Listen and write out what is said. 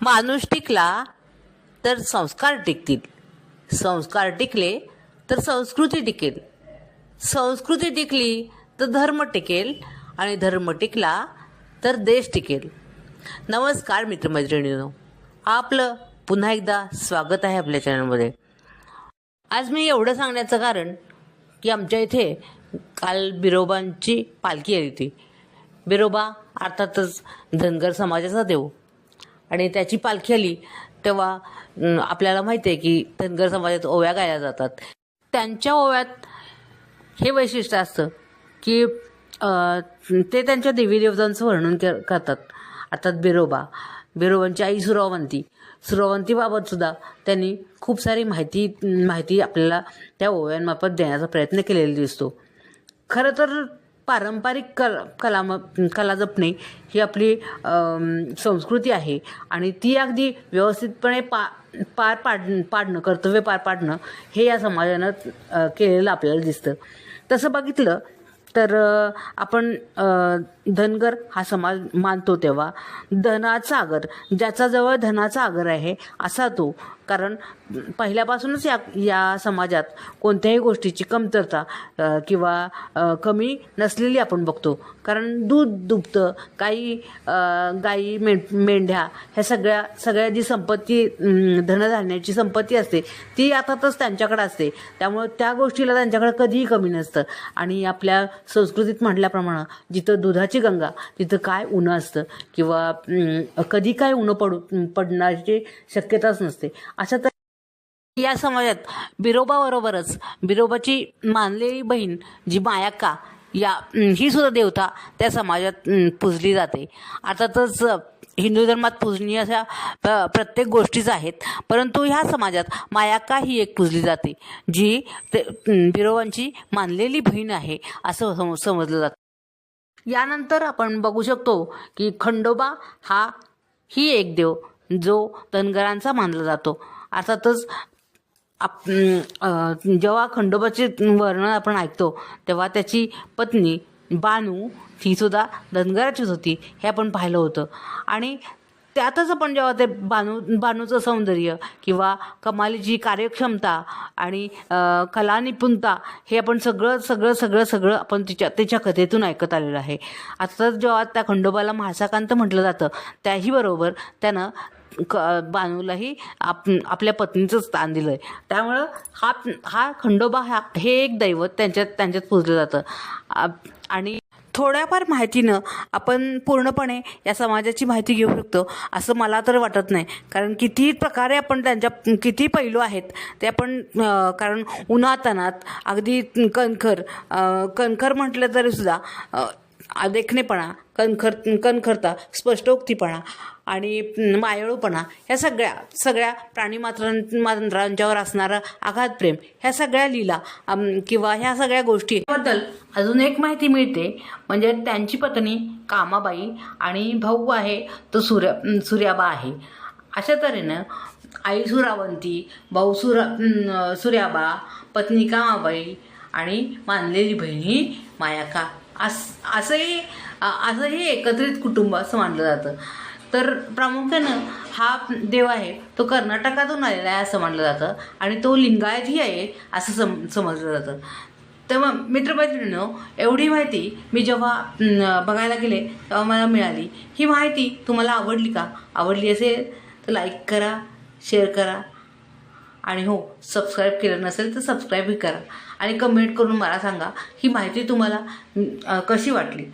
माणूस टिकला तर संस्कार टिकतील. संस्कार टिकले तर संस्कृती टिकेल. संस्कृती टिकली तर धर्म टिकेल आणि धर्म टिकला तर देश टिकेल. नमस्कार मित्रमैत्रिणींनो. आपलं पुन्हा एकदा स्वागत आहे आपल्या चॅनलमध्ये. आज मी एवढं सांगण्याचं कारण की आमच्या इथे काल बिरोबांची पालखी आली होती. बिरोबा अर्थातच धनगर समाजाचा देव. आणि त्याची पालखी आली तेव्हा आपल्याला माहिती आहे की धनगर समाजात ओव्या गायल्या जातात. त्यांच्या ओव्यात हे वैशिष्ट्य असतं की ते त्यांच्या देवी देवतांचं वर्णन कर- करतात. अर्थात बिरोबा. बिरोबांची आई सुरावंती. सुरावंतीबाबतसुद्धा त्यांनी खूप सारी माहिती माहिती आपल्याला त्या ओव्यांमार्फत देण्याचा प्रयत्न केलेला दिसतो. खरं तर पारंपरिक कल कला कला जपणे ही आपली संस्कृती आहे. आणि ती अगदी व्यवस्थितपणे पा पार पाड पाडणं कर्तव्य पार पाडणं हे या समाजानं केलेलं आपल्याला दिसतं. तसं बघितलं तर आपण धनगर हा समाज मानतो तेव्हा. धनाचा आगर ज्याचा जवळ धनाचा आगर आहे असा तो. कारण पहिल्यापासूनच या या समाजात कोणत्याही गोष्टीची कमतरता किंवा कमी नसलेली आपण बघतो. कारण दूध दुभतं काही गाई मेंढ्या ह्या सगळ्या सगळ्या जी संपत्ती धनधान्याची संपत्ती असते ती अर्थातच त्यांच्याकडे असते. त्यामुळे त्या गोष्टीला त्यांच्याकडे कधीही कमी नसतं. आणि आपल्या संस्कृतीत म्हटल्याप्रमाणे जिथं दुधाची गंगा तिथं काय उन्हं असतं किंवा कधी काय उन्हं पडू पडण्याची शक्यताच नसते. अशा तर या समाजात बिरोबाबरोबरच बिरोबाची मानलेली बहीण जी मायाक्का या ही सुद्धा देवता त्या समाजात पूजली जाते. अर्थातच हिंदू धर्मात पूजनीय अशा प्र- प्रत्येक गोष्टीच आहेत. परंतु ह्या समाजात मायाका ही एक पूजली जाते? जी ते बिरोबांची मानलेली बहीण आहे असं सम समजलं जातं. यानंतर आपण बघू शकतो की खंडोबा हा ही एक देव जो धनगरांचा मानला जातो. अर्थातच आप जेव्हा खंडोबाचे वर्णन आपण ऐकतो तेव्हा त्याची पत्नी बानू ही सुद्धा धनगराचीच होती हे आपण पाहिलं होतं. आणि त्यातच आपण जेव्हा ते बानू बानूचं सौंदर्य किंवा कमालीची कार्यक्षमता आणि कला निपुणता हे आपण सगळं सगळं सगळं सगळं आपण तिच्या त्याच्या कथेतून ऐकत आलेलं आहे. आता जेव्हा त्या खंडोबाला म्हासाकांत म्हटलं जातं त्याही बरोबर त्यानं क बानूलाही आप आपल्या पत्नीचं स्थान दिलं आहे त्यामुळं हा हा खंडोबा हा हे एक दैवत त्यांच्यात त्यांच्यात पुजलं जातं. आणि थोड्याफार माहितीनं आपण पूर्णपणे या समाजाची माहिती घेऊ शकतो असं मला तर वाटत नाही. कारण किती प्रकारे आपण त्यांच्या किती पैलू आहेत ते आपण कारण उन्हातानात अगदी कणखर कणखर म्हटलं तरी सुद्धा देखणेपणा कणखर कणखरता स्पष्टोक्तीपणा आणि मायाळूपणा ह्या सगळ्या सगळ्या प्राणीमात्रां मात्रांच्यावर असणारं आघात प्रेम ह्या सगळ्या लीला किंवा ह्या सगळ्या गोष्टीबद्दल अजून एक माहिती मिळते म्हणजे त्यांची पत्नी कामाबाई आणि भाऊ आहे तो सूर्य सूर्याबा आहे. अशा तऱ्हेनं आई सुरावंती भाऊ सुरा सूर्याबा पत्नी कामाबाई आणि मानलेली बहिणी मायाका. अस असंही असंही एकत्रित कुटुंब असं मानलं जातं. तर प्रामुख्यानं हा देव आहे तो कर्नाटकातून आलेला आहे असं मानलं जातं आणि तो लिंगायतही आहे असं सम समजलं जातं. तर मग मित्रमैत्रिणीनो एवढी माहिती मी जेव्हा बघायला गेले तेव्हा मला मिळाली. ही माहिती तुम्हाला आवडली का? आवडली असेल तर लाईक करा शेअर करा. आणि हो सबस्क्राईब केलं नसेल तर सबस्क्राईबही करा. आणि कमेंट करून मला सांगा ही माहिती तुम्हाला कशी वाटली?